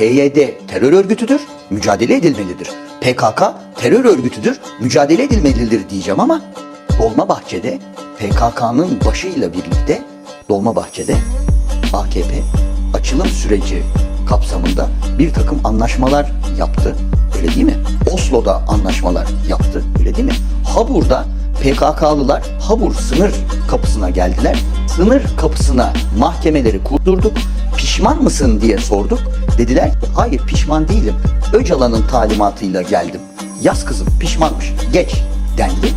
PYD terör örgütüdür, mücadele edilmelidir. PKK terör örgütüdür, mücadele edilmelidir diyeceğim ama Dolmabahçe'de PKK'nın başıyla birlikte Dolmabahçe'de AKP açılım süreci kapsamında bir takım anlaşmalar yaptı. Öyle değil mi? Oslo'da anlaşmalar yaptı. Öyle değil mi? Habur'da PKK'lılar Habur sınır kapısına geldiler. Sınır kapısına mahkemeleri kurdurduk. Pişman mısın diye sorduk. Dediler ki hayır pişman değilim. Öcalan'ın talimatıyla geldim. Yaz kızım pişmanmış. Geç dendi.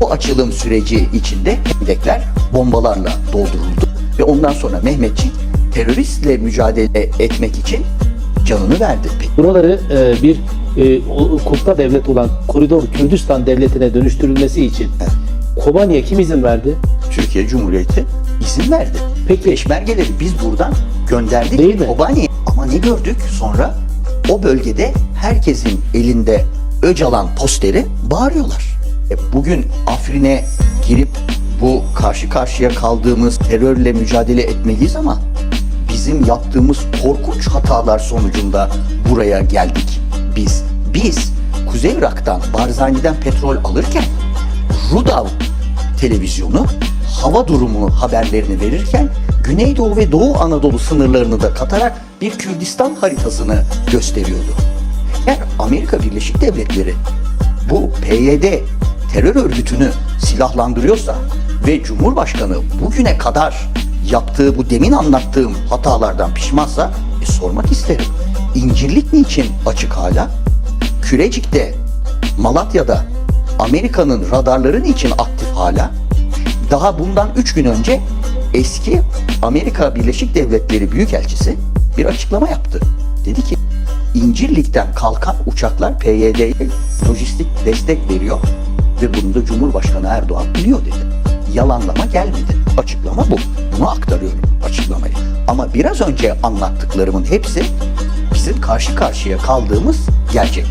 Bu açılım süreci içinde hendekler bombalarla dolduruldu ve ondan sonra Mehmetçik teröristle mücadele etmek için canını verdi. Buraları e, bir e, o- devlet olan koridor Kürdistan devletine dönüştürülmesi için Kobani'ye kim izin verdi? Türkiye Cumhuriyeti izin verdi. Peki. Peşmergeleri biz buradan gönderdik Değil mi? Kobani'ye. Ama ne gördük sonra? O bölgede herkesin elinde Öcalan posteri bağırıyorlar. E, bugün Afrin'e girip bu karşı karşıya kaldığımız terörle mücadele etmeliyiz ama bizim yaptığımız korkunç hatalar sonucunda buraya geldik. Biz, biz Kuzey Irak'tan, Barzani'den petrol alırken Rudav televizyonu hava durumu haberlerini verirken Güneydoğu ve Doğu Anadolu sınırlarını da katarak bir Kürdistan haritasını gösteriyordu. Eğer Amerika Birleşik Devletleri bu PYD terör örgütünü silahlandırıyorsa ve Cumhurbaşkanı bugüne kadar yaptığı bu demin anlattığım hatalardan pişmansa e, sormak isterim. İncirlik niçin açık hala? Kürecik'te, Malatya'da Amerika'nın radarları niçin aktif hala? Daha bundan 3 gün önce eski Amerika Birleşik Devletleri Büyükelçisi bir açıklama yaptı. Dedi ki İncirlik'ten kalkan uçaklar PYD'ye lojistik destek veriyor ve bunu da Cumhurbaşkanı Erdoğan biliyor dedi. Yalanlama gelmedi. Açıklama bu. Bunu aktarıyorum açıklamayı. Ama biraz önce anlattıklarımın hepsi bizim karşı karşıya kaldığımız gerçek.